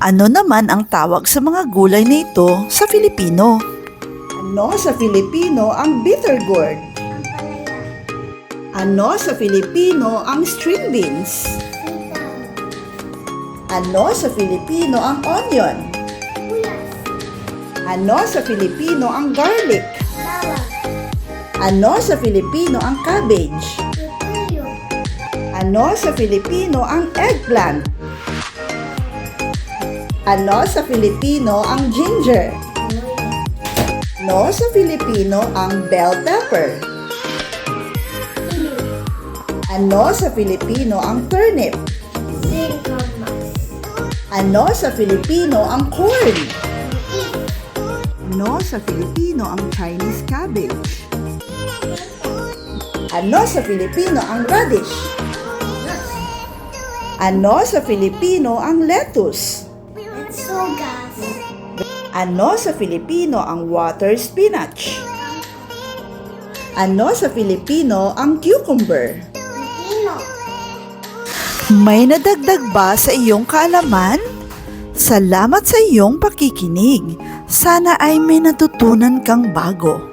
Ano naman ang tawag sa mga gulay na ito sa Filipino? Ano sa Filipino ang bitter gourd? Ano sa Filipino ang string beans? Ano sa Filipino ang onion? Ano sa Filipino ang garlic? Ano sa Filipino ang cabbage? Ano sa Filipino ang eggplant? Ano sa Filipino ang ginger? No sa Filipino ang bell pepper? Ano sa Filipino ang turnip? Ano sa Filipino ang corn? Ano sa Filipino ang Chinese cabbage? Ano sa Filipino ang radish? Ano sa Filipino ang lettuce? Ano sa Filipino ang water spinach? Ano sa Filipino ang cucumber? May nadagdag ba sa iyong kaalaman? Salamat sa iyong pakikinig. Sana ay may natutunan kang bago.